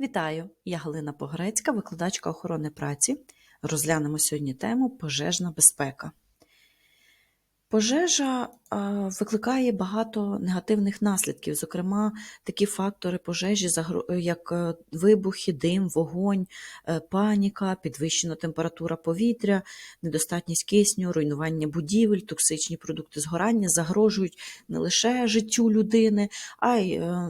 Вітаю! Я Галина Погрецька, викладачка охорони праці. Розглянемо сьогодні тему пожежна безпека. Пожежа викликає багато негативних наслідків, зокрема, такі фактори пожежі, загро- як е, вибухи, дим, вогонь, е, паніка, підвищена температура повітря, недостатність кисню, руйнування будівель, токсичні продукти згорання загрожують не лише життю людини, а й е,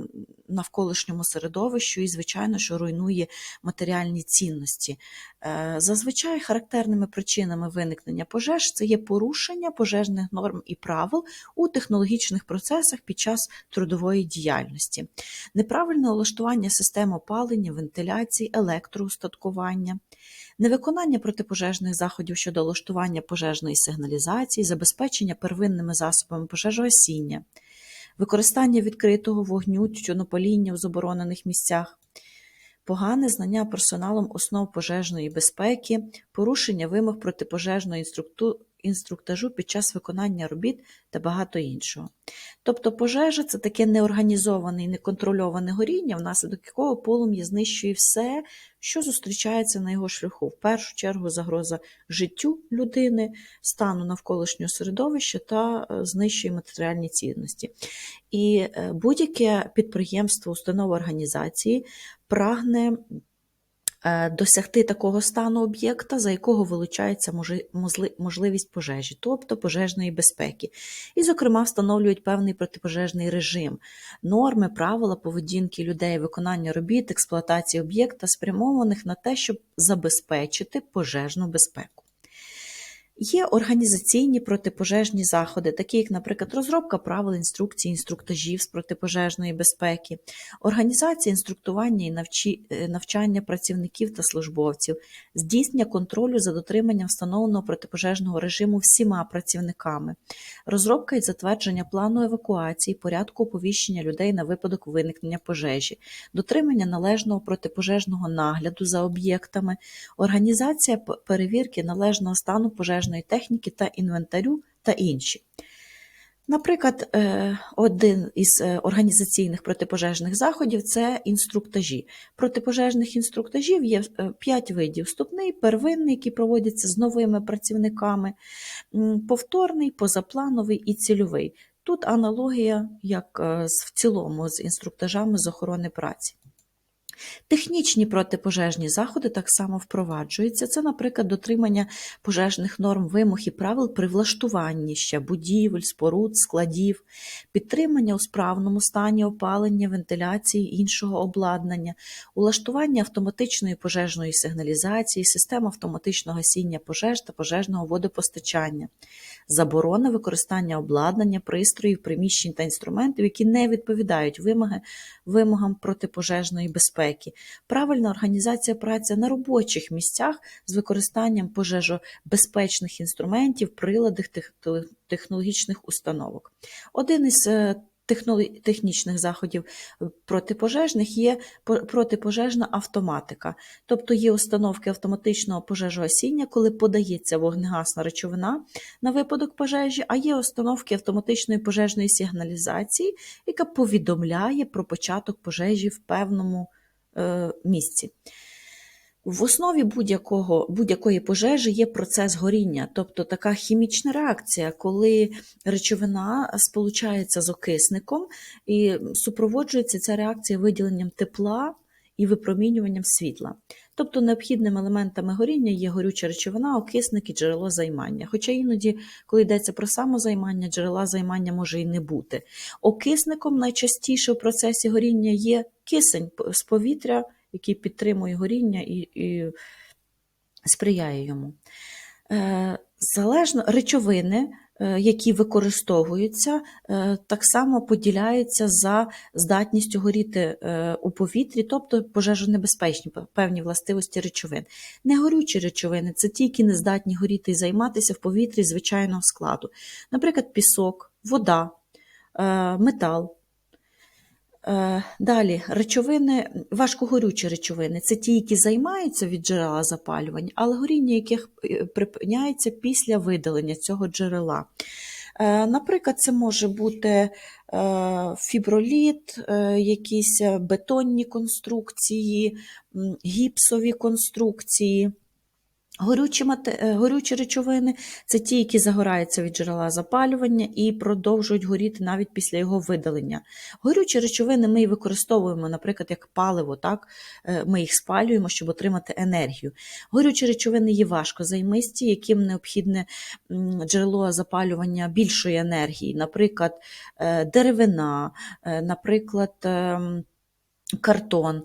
навколишньому середовищу, і, звичайно, що руйнує матеріальні цінності. Е, Зазвичай характерними причинами виникнення пожеж це є порушення пожежних норм і правил у технологічних процесах під час трудової діяльності, неправильне улаштування систем опалення, вентиляції, електроустаткування, невиконання протипожежних заходів щодо улаштування пожежної сигналізації, забезпечення первинними засобами пожежогасіння, використання відкритого вогню, тютюнопаління в заборонених місцях, погане знання персоналом основ пожежної безпеки, порушення вимог протипожежного інструкту- інструктажу під час виконання робіт та багато іншого. Тобто пожежа це таке неорганізоване і неконтрольоване горіння, внаслідок якого полум'я знищує все, що зустрічається на його шляху. В першу чергу загроза життю людини, стану навколишнього середовища та е, знищує матеріальні цінності. І е, будь-яке підприємство, установа організації прагне досягти такого стану об'єкта, за якого вилучається можливість пожежі, тобто пожежної безпеки. І, зокрема, встановлюють певний протипожежний режим, норми, правила поведінки людей, виконання робіт, експлуатації об'єкта, спрямованих на те, щоб забезпечити пожежну безпеку. Є організаційні протипожежні заходи, такі як, наприклад, розробка правил інструкцій, інструктажів з протипожежної безпеки, організація інструктування і е, навчання працівників та службовців, здійснення контролю за дотриманням встановленого протипожежного режиму всіма працівниками, розробка і затвердження плану евакуації, порядку оповіщення людей на випадок виникнення пожежі, дотримання належного протипожежного нагляду за об'єктами, організація перевірки належного стану пожежної техніки та інвентарю та інші. Наприклад, е, один із е, організаційних протипожежних заходів це інструктажі. Протипожежних інструктажів є 5 видів: вступний, первинний, який проводиться з новими працівниками, повторний, позаплановий і цільовий. Тут аналогія, як е, в цілому з інструктажами з охорони праці. Технічні протипожежні заходи так само впроваджуються. Це, наприклад, дотримання пожежних норм, вимог і правил при влаштуванні ще будівель, споруд, складів, підтримання у справному стані опалення, вентиляції іншого обладнання, улаштування автоматичної пожежної сигналізації, систем автоматичного гасіння пожеж та пожежного водопостачання, заборона використання обладнання, пристроїв, приміщень та інструментів, які не відповідають вимоги, вимогам протипожежної безпеки, правильна організація праці на робочих місцях з використанням пожежобезпечних інструментів, приладів, тех- технологічних установок. Один із е, технічних заходів е, протипожежних є протипожежна автоматика, тобто є установки автоматичного пожежогасіння, коли подається вогнегасна речовина на випадок пожежі, а є установки автоматичної пожежної сигналізації, яка повідомляє про початок пожежі в певному місці. В основі будь-якого, будь-якої пожежі є процес горіння, тобто така хімічна реакція, коли речовина сполучається з окисником і супроводжується ця реакція виділенням тепла і випромінюванням світла. Тобто необхідними елементами горіння є горюча речовина, окисник і джерело займання. Хоча іноді, коли йдеться про самозаймання, джерела займання може і не бути. Окисником найчастіше в процесі горіння є кисень з повітря, який підтримує горіння і, і сприяє йому. Е, Залежно речовини, е, які використовуються, е, так само поділяються за здатністю горіти у повітрі, тобто пожежонебезпечні певні властивості речовин. Негорючі речовини це ті, які не здатні горіти і займатися в повітрі звичайного складу. Наприклад, пісок, вода, метал. Е, Далі речовини, важкогорючі речовини це ті, які займаються від джерела запалювання, але горіння яких е, припиняється після видалення цього джерела. Е, Наприклад, це може бути фіброліт, якісь бетонні конструкції, гіпсові конструкції. Горючі, е, горючі речовини це ті, які загораються від джерела запалювання і продовжують горіти навіть після його видалення. Горючі речовини ми і використовуємо, наприклад, як паливо, так? Е, ми їх спалюємо, щоб отримати енергію. Горючі речовини є важкозаймисті, яким необхідне джерело запалювання більшої енергії, наприклад, е, деревина, наприклад, ем, картон.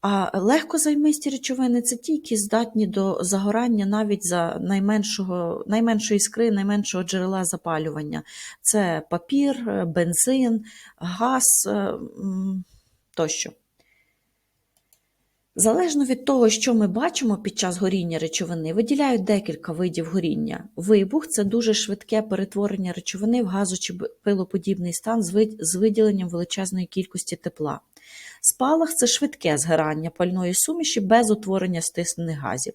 А легкозаймисті речовини це ті, які здатні до загорання навіть за найменшого, найменшої іскри, найменшого джерела запалювання. Це папір, е, бензин, газ е, тощо. Залежно від того, що ми бачимо під час горіння речовини, виділяють декілька видів горіння. Вибух це дуже швидке перетворення речовини в газу чи пилоподібний стан з виділенням величезної кількості тепла. Спалах це швидке згорання пальної суміші без утворення стиснених газів.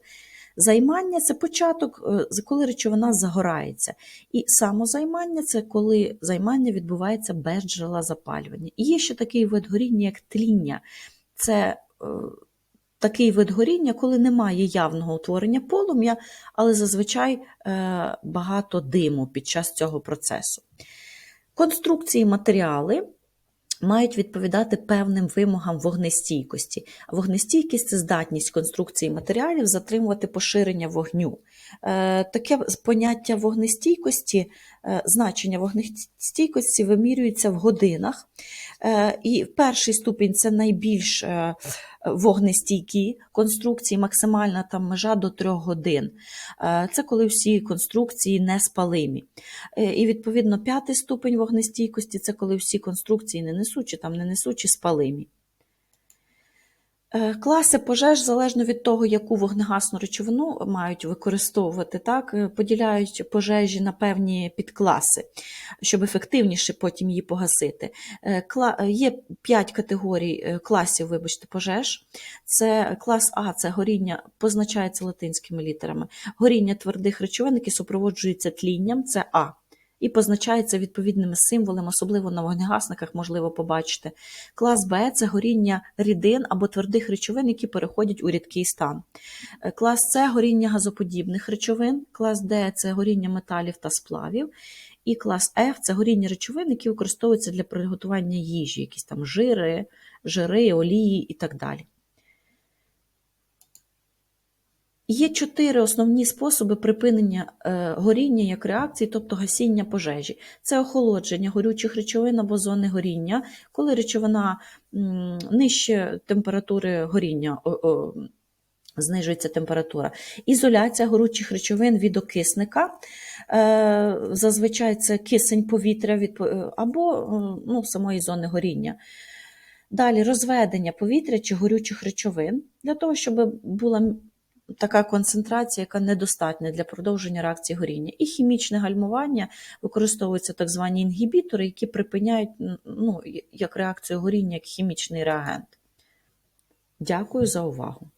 Займання це початок, е, коли речовина загорається. І самозаймання це коли займання відбувається без джерела запалювання. І є ще такий вид горіння, як тління. Це е, такий вид горіння, коли немає явного утворення полум'я, але зазвичай е, багато диму під час цього процесу. Конструкції матеріали мають відповідати певним вимогам вогнестійкості. Вогнестійкість це здатність конструкції матеріалів затримувати поширення вогню. Е, Таке поняття вогнестійкості, е, значення вогнестійкості вимірюється в годинах. Е, І перший ступінь це найбільш вогнестійкі конструкції, максимальна там межа до 3 годин. Е, Це коли всі конструкції не спалимі. Е, І відповідно п'ятий ступень вогнестійкості це коли всі конструкції не несучі, там не несучі спалимі. Е, Класи пожеж, залежно від того, яку вогнегасну речовину мають використовувати, так, е, поділяють пожежі на певні підкласи, щоб ефективніше потім її погасити. Е, кла- Є 5 категорій класів, вибачте, пожеж. Це клас А, це горіння, позначається латинськими літерами. Горіння твердих речовин, які супроводжуються тлінням, це А. І позначається відповідними символами, особливо на вогнегасниках можливо побачити. Клас Б це горіння рідин або твердих речовин, які переходять у рідкий стан. Е, Клас С горіння газоподібних речовин, клас Д це горіння металів та сплавів. І клас F це горіння речовин, які використовуються для приготування їжі, якісь там жири, жири, олії і так далі. Є чотири основні способи припинення е, горіння як реакції, тобто гасіння пожежі. Це охолодження горючих речовин або зони горіння, коли речовина нижче температури горіння. Знижується температура. Ізоляція горючих речовин від окисника. Е, Зазвичай це кисень повітря від, або е, ну, самої зони горіння. Далі розведення повітря чи горючих речовин для того, щоб була така концентрація, яка недостатня для продовження реакції горіння. І хімічне гальмування використовуються так звані інгібітори, які припиняють ну, як реакцію горіння, як хімічний реагент. Дякую за увагу.